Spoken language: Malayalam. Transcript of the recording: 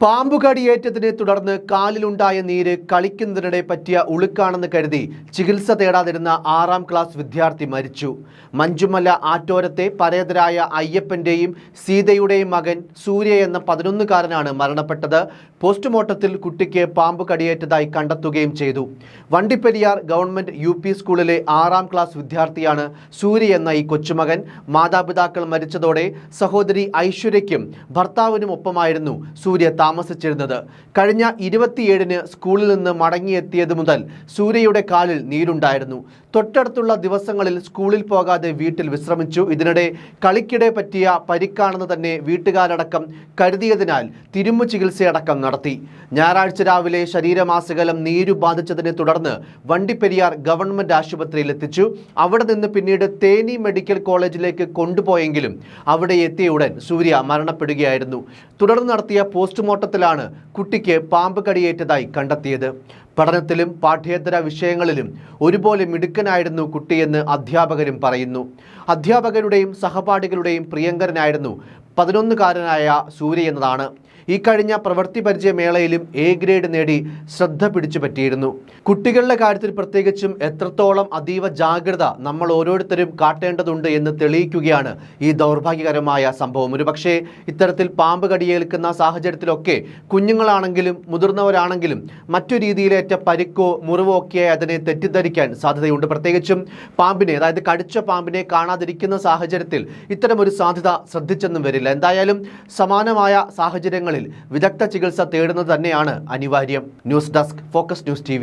പാമ്പ് കടിയേറ്റതിനെ തുടർന്ന് കാലിലുണ്ടായ നീര് കളിക്കുന്നതിനിടെ പറ്റിയ ഉളുക്കാണെന്ന് കരുതി ചികിത്സ തേടാതിരുന്ന ആറാം ക്ലാസ് വിദ്യാർത്ഥി മരിച്ചു. മഞ്ജുമല ആറ്റോരത്തെ പരേതരായ അയ്യപ്പന്റെയും സീതയുടെയും മകൻ സൂര്യ എന്ന പതിനൊന്നുകാരനാണ് മരണപ്പെട്ടത്. പോസ്റ്റ്മോർട്ടത്തിൽ കുട്ടിക്ക് പാമ്പ് കടിയേറ്റതായി കണ്ടെത്തുകയും ചെയ്തു. വണ്ടിപ്പെരിയാർ ഗവൺമെന്റ് യു സ്കൂളിലെ ആറാം ക്ലാസ് വിദ്യാർത്ഥിയാണ് സൂര്യ എന്ന ഈ കൊച്ചുമകൻ. മാതാപിതാക്കൾ മരിച്ചതോടെ സഹോദരി ഐശ്വര്യയ്ക്കും ഭർത്താവിനും ഒപ്പമായിരുന്നു സൂര്യ താമസിച്ചിരുന്നത്. കഴിഞ്ഞ ഇരുപത്തിയേഴിന് സ്കൂളിൽ നിന്ന് മടങ്ങിയെത്തിയത് മുതൽ സൂര്യയുടെ കാലിൽ നീരുണ്ടായിരുന്നു. തൊട്ടടുത്തുള്ള ദിവസങ്ങളിൽ സ്കൂളിൽ പോകാതെ വീട്ടിൽ വിശ്രമിച്ചു. ഇതിനിടെ കളിക്കിടെ പറ്റിയ പരിക്കാണെന്ന് തന്നെ വീട്ടുകാരടക്കം കരുതിയതിനാൽ തിരുമ്മു ചികിത്സയടക്കം നടത്തി. ഞായറാഴ്ച രാവിലെ ശരീരമാസകലം നീരു ബാധിച്ചതിനെ തുടർന്ന് വണ്ടിപ്പെരിയാർ ഗവൺമെന്റ് ആശുപത്രിയിൽ എത്തിച്ചു. അവിടെ നിന്ന് പിന്നീട് തേനി മെഡിക്കൽ കോളേജിലേക്ക് കൊണ്ടുപോയെങ്കിലും അവിടെ എത്തിയ ഉടൻ സൂര്യ മരണപ്പെടുകയായിരുന്നു. തുടർന്ന് നടത്തിയ പോസ്റ്റ്മോർട്ടത്തിലാണ് കുട്ടിക്ക് പാമ്പ് കടിയേറ്റതായി കണ്ടെത്തിയത്. പഠനത്തിലും പാഠ്യേതര വിഷയങ്ങളിലും ഒരുപോലെ മിടുക്കനായിരുന്നു കുട്ടിയെന്ന് അധ്യാപകരും പറയുന്നു. അധ്യാപകരുടെയും സഹപാഠികളുടെയും പ്രിയങ്കരനായിരുന്നു പതിനൊന്നുകാരനായ സൂര്യ എന്നതാണ്. ഈ കഴിഞ്ഞ പ്രവൃത്തി പരിചയ മേളയിലും എ ഗ്രേഡ് നേടി ശ്രദ്ധ പിടിച്ചു പറ്റിയിരുന്നു. കുട്ടികളുടെ കാര്യത്തിൽ പ്രത്യേകിച്ചും എത്രത്തോളം അതീവ ജാഗ്രത നമ്മൾ ഓരോരുത്തരും കാട്ടേണ്ടതുണ്ട് എന്ന് തെളിയിക്കുകയാണ് ഈ ദൗർഭാഗ്യകരമായ സംഭവം. ഒരുപക്ഷെ ഇത്തരത്തിൽ പാമ്പ് കടിയേൽക്കുന്ന സാഹചര്യത്തിലൊക്കെ കുഞ്ഞുങ്ങളാണെങ്കിലും മുതിർന്നവരാണെങ്കിലും മറ്റു രീതിയിലേറ്റ പരിക്കോ മുറിവോ ഒക്കെ അതിനെ തെറ്റിദ്ധരിക്കാൻ സാധ്യതയുണ്ട്. പ്രത്യേകിച്ചും പാമ്പിനെ അതായത് കടിച്ച പാമ്പിനെ കാണാതിരിക്കുന്ന സാഹചര്യത്തിൽ ഇത്തരമൊരു സാധ്യത ശ്രദ്ധിച്ചെന്നും വരില്ല. എന്തായാലും സമാനമായ സാഹചര്യങ്ങളിൽ വിദഗ്ധ ചികിത്സ തേടുന്നത് തന്നെയാണ് അനിവാര്യം. News desk focus news T